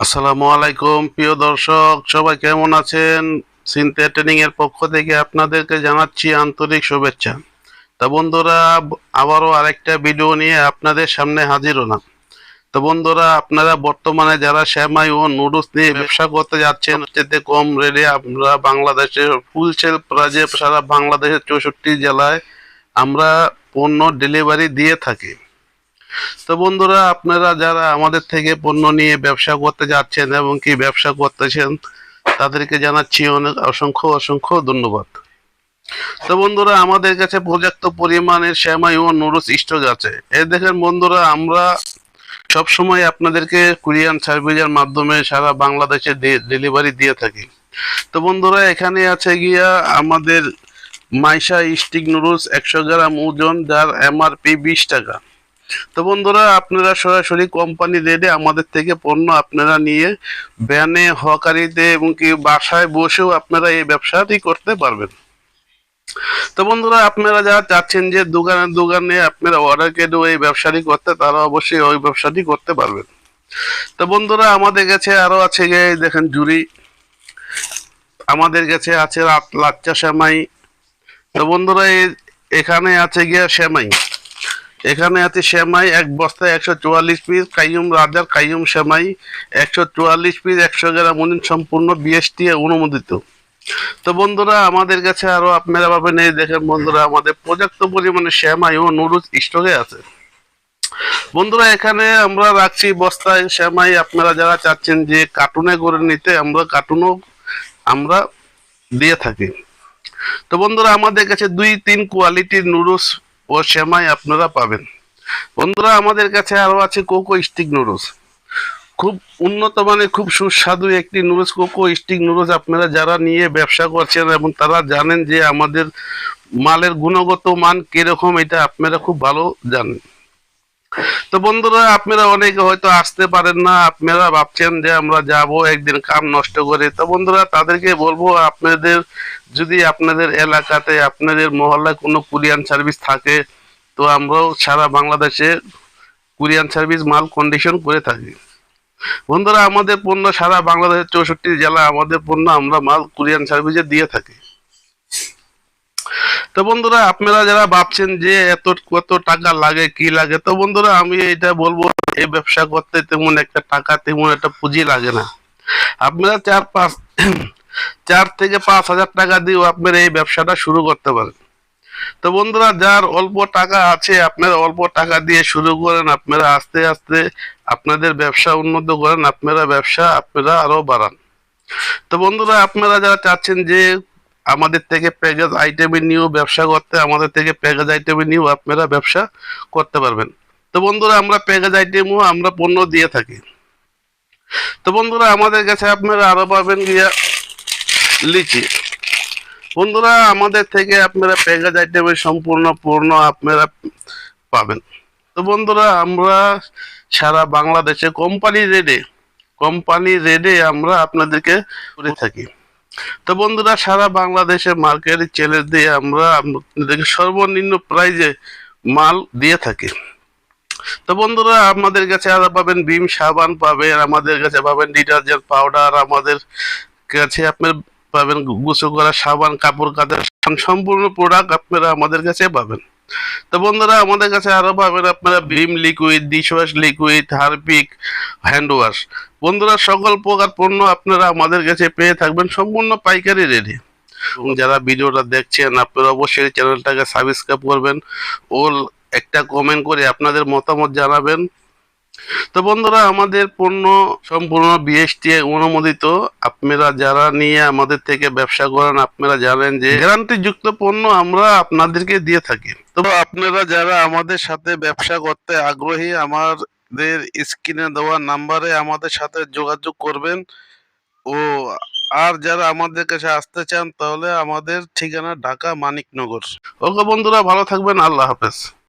আসসালামু আলাইকুম, প্রিয় দর্শক, সবাই কেমন আছেন? সিনথিয়া ট্রেনিং এর পক্ষ থেকে আপনাদেরকে জানাচ্ছি আন্তরিক শুভেচ্ছা। তা বন্ধুরা, আবারও আরেকটা ভিডিও নিয়ে আপনাদের সামনে হাজির হলাম। তো বন্ধুরা, আপনারা বর্তমানে যারা শ্যামাই ও নুডলস নিয়ে ব্যবসা করতে যাচ্ছেন যেতে কম রেটে আমরা বাংলাদেশের ফুল সেল প্রাইজে সারা বাংলাদেশের চৌষট্টি জেলায় আমরা পণ্য ডেলিভারি দিয়ে থাকি। তো বন্ধুরা, আপনারা যারা আমাদের থেকে পণ্য নিয়ে ব্যবসা করতে যাচ্ছেন এবং কি ব্যবসা করতেছেন, তাদেরকে জানাচ্ছি অনেক অসংখ্য অসংখ্য ধন্যবাদ। তো বন্ধুরা, আমাদের কাছে পর্যাপ্ত পরিমাণের শ্যামাই ও নুডলস স্টক আছে। এই দেখেন বন্ধুরা, আমরা সব সময় আপনাদেরকে কুরিয়ান সার্ভিসের মাধ্যমে সারা বাংলাদেশে ডেলিভারি দিয়ে থাকি। তো বন্ধুরা, এখানে আছে গিয়া আমাদের মাইশা স্টিক নুডলস একশো গ্রাম ওজন, যার এমআরপি বিশ টাকা। তো বন্ধুরা, আপনারা সরাসরি কোম্পানি রেটে আমাদের থেকে পণ্য আপনারা নিয়ে ব্যানে হকারিতে এবং কি বাসায় বসেও আপনারা এই ব্যবসাটি করতে পারবেন। তো বন্ধুরা, আপনারা যারা চাচ্ছেন যে দোকানে দোকানে আপনারা অর্ডার কেটেও এই ব্যবসাটি করতে, তারা অবশ্যই ওই ব্যবসাটি করতে পারবেন। তো বন্ধুরা, আমাদের কাছে আরও আছে গিয়ে দেখেন জুড়ি আমাদের কাছে আছে লাচ্চা শ্যামাই তো বন্ধুরা এখানে আছে গিয়া সেমাই। এখানে আছে সেমাই, এক বস্তায় একশো চুয়াল্লিশ পিস কাইয়ুম রাজার কাইয়ুম সেমাই, একশো চুয়াল্লিশ পিস একশো গ্রাম উনিন সম্পূর্ণ বিএসটি অনুমোদিত। তো বন্ধুরা, আমাদের কাছে আরও আপনারা পাবেন এই দেখেন বন্ধুরা, আমাদের পর্যাপ্ত পরিমাণে শ্যামাই ও নুডলস স্টকে আছে। বন্ধুরা, এখানে আমরা রাখছি বস্তায় শ্যামাই আপনারা যারা চাচ্ছেন যে কার্টুনে করে নিতে, আমরা কার্টুনও আমরা দিয়ে থাকি। তো বন্ধুরা, আমাদের কাছে দুই তিন কোয়ালিটির নুডলস ও সেমাই আপনারা পাবেন। বন্ধুরা, আমাদের কাছে আরও আছে কোকো স্টিক নুডলস। খুব উন্নত মানের, খুব সুস্বাদু একটি নুডলস, কোকো স্টিক নুডলস আপনারা যারা নিয়ে ব্যবসা করছেন এবং তারা জানেন যে আমাদের মালের গুণগত মান কীরকম, এটা আপনারা খুব ভালো জানেন। তো বন্ধুরা, আপনারা অনেকে হয়তো আসতে পারেন না, আপনারা ভাবছেন যে আমরা যাব, একদিন কাম নষ্ট করে। তো বন্ধুরা, তাদেরকে বলব, আপনাদের যদি আপনাদের এলাকাতে, আপনাদের মহল্লায় কোনো কুরিয়ান সার্ভিস থাকে, তো আমরাও সারা বাংলাদেশে কুরিয়ান সার্ভিস মাল কন্ডিশন করে থাকি। বন্ধুরা, আমাদের পণ্য সারা বাংলাদেশের চৌষট্টি জেলা, আমাদের পণ্য আমরা মাল কুরিয়ান সার্ভিসে দিয়ে থাকি। তো বন্ধুরা, আপনারা যারা ভাবছেন যে এত, কত টাকা লাগে, কি লাগে, তো বন্ধুরা, আমি এটা বলব, এই ব্যবসা করতে তেমন একটা টাকা, তেমন একটা পুঁজি লাগে না। আপনারা চার পাঁচ, চার থেকে পাঁচ হাজার টাকা দিয়েও আপনারা এই ব্যবসাটা শুরু করতে পারেন। তো বন্ধুরা, যার অল্প টাকা আছে, আপনারা অল্প টাকা দিয়ে শুরু করেন, আপনারা আস্তে আস্তে আপনাদের ব্যবসা উন্নত করেন, আপনারা ব্যবসা, আপনারা আরও বাড়ান। তো বন্ধুরা, আপনারা যারা চাচ্ছেন যে আমাদের থেকে প্যাকেজ আইটেমে নিয়েও ব্যবসা করতে, আমাদের থেকে প্যাকেজ আইটেমে নিয়েও আপনারা ব্যবসা করতে পারবেন। তো বন্ধুরা, আমরা প্যাকেজ আইটেমও আমরা পণ্য দিয়ে থাকি। তো বন্ধুরা, আমাদের কাছে আপনারা আরও পাবেন গিয়া লিচি। বন্ধুরা, আমাদের থেকে আপনারা প্যাকেজ আইটেমের সম্পূর্ণ পূর্ণ আপনারা পাবেন। তো বন্ধুরা, আমরা সারা বাংলাদেশে কোম্পানি রেডে কোম্পানি রেডে আমরা আপনাদেরকে করে থাকি। তো বন্ধুরা সারা বাংলাদেশে মার্কেট চ্যালেঞ্জ দিয়ে আমরা আপনাদেরকে সর্বনিম্ন প্রাইজে মাল দিয়ে থাকি। তো বন্ধুরা আমাদের কাছে আরও পাবেন ভীম সাবান পাবেন আমাদের কাছে পাবেন ডিটারজেন্ট পাউডার আমাদের কাছে আপনার পাবেন গোসল করা সাবান কাপড় সাবান, সম্পূর্ণ প্রোডাক্ট আপনারা আমাদের কাছে পাবেন। তো বন্ধুরা আমাদের কাছে আরও পাবেন আপনারা Vim liquid dish wash liquid Harpic hand wash বন্ধুরা, সকল প্রকার পণ্য আপনারা আমাদের কাছে পেয়ে থাকবেন সম্পূর্ণ পাইকারি রেডি যারা ভিডিওটা দেখছেন, আপনারা অবশ্যই চ্যানেলটাকে সাবস্ক্রাইব করবেন। ও একটা কমেন্ট করে আপনাদের মতামত জানাবেন। তো বন্ধুরা, আমাদের পণ্য সম্পূর্ণ বিএসটি অনুমোদিত। আপনারা যারা নিয়ে আমাদের থেকে ব্যবসা করেন, আপনারা জানেন যে গ্যারান্টি যুক্ত পণ্য আমরা আপনাদেরকে দিয়ে থাকি। তো আপনারা যারা আমাদের সাথে ব্যবসা করতে আগ্রহী আমাদের স্ক্রিনে দেওয়া নাম্বারে আমাদের সাথে যোগাযোগ করবেন। ও, আর যারা আমাদের কাছে আসতে চান তাহলে আমাদের ঠিকানা ঢাকা মানিকনগর। ওকে বন্ধুরা, ভালো থাকবেন। আল্লাহ হাফেজ।